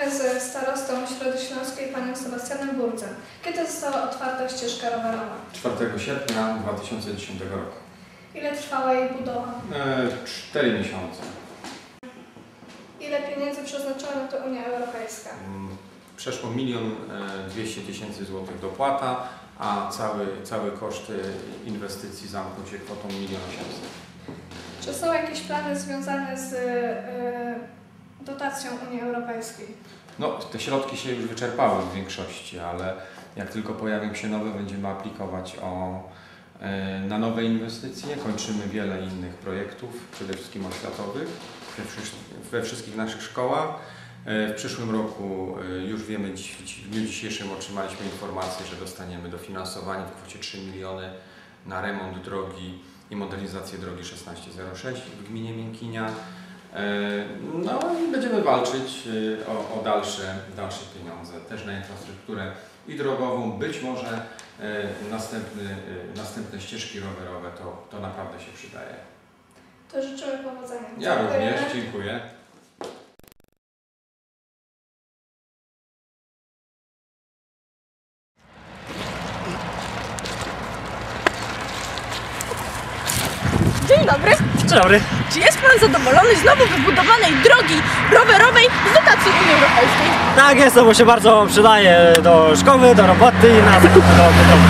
rozmawiamy ze starostą Środy Śląskiej, panem Sebastianem Burdzem. Kiedy została otwarta ścieżka rowerowa? 4 sierpnia 2010 roku. Ile trwała jej budowa? E, 4 miesiące. Ile pieniędzy przeznaczyła na to Unia Europejska? Mm, Przeszło milion e, 200 tysięcy złotych dopłata, a cały, cały koszt e, inwestycji zamknął się kwotą 1 800 Czy są jakieś plany związane z e, dotacją Unii Europejskiej? No, te środki się już wyczerpały w większości, ale jak tylko pojawią się nowe, będziemy aplikować o, e, na nowe inwestycje. Kończymy wiele innych projektów, przede wszystkim oświatowych, we, wszy- we wszystkich naszych szkołach. E, W przyszłym roku e, już wiemy, w dniu dzisiejszym otrzymaliśmy informację, że dostaniemy dofinansowanie w kwocie 3 miliony na remont drogi i modernizację drogi 1606 w gminie Miękinia. E, No i będziemy walczyć e, o, o dalsze, dalsze pieniądze, też na infrastrukturę i drogową, być może e, następny, następne ścieżki rowerowe, to, to naprawdę się przydaje. To życzymy powodzenia. Ja również, dziękuję. Dzień dobry. Dzień dobry. Czy jest Pan zadowolony z nowo wybudowanej drogi rowerowej z dotacji Unii Europejskiej? Tak jest, to bo się bardzo przydaje do szkoły, do roboty i na zakupy do domu.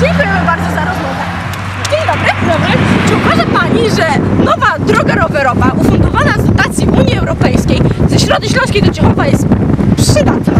Dziękujemy bardzo za rozmowę. Dzień dobry. Dobry. Czy uważa Pani, że nowa droga rowerowa ufundowana z dotacji Unii Europejskiej ze Środy Śląskiej do Ciechowa jest przydatna?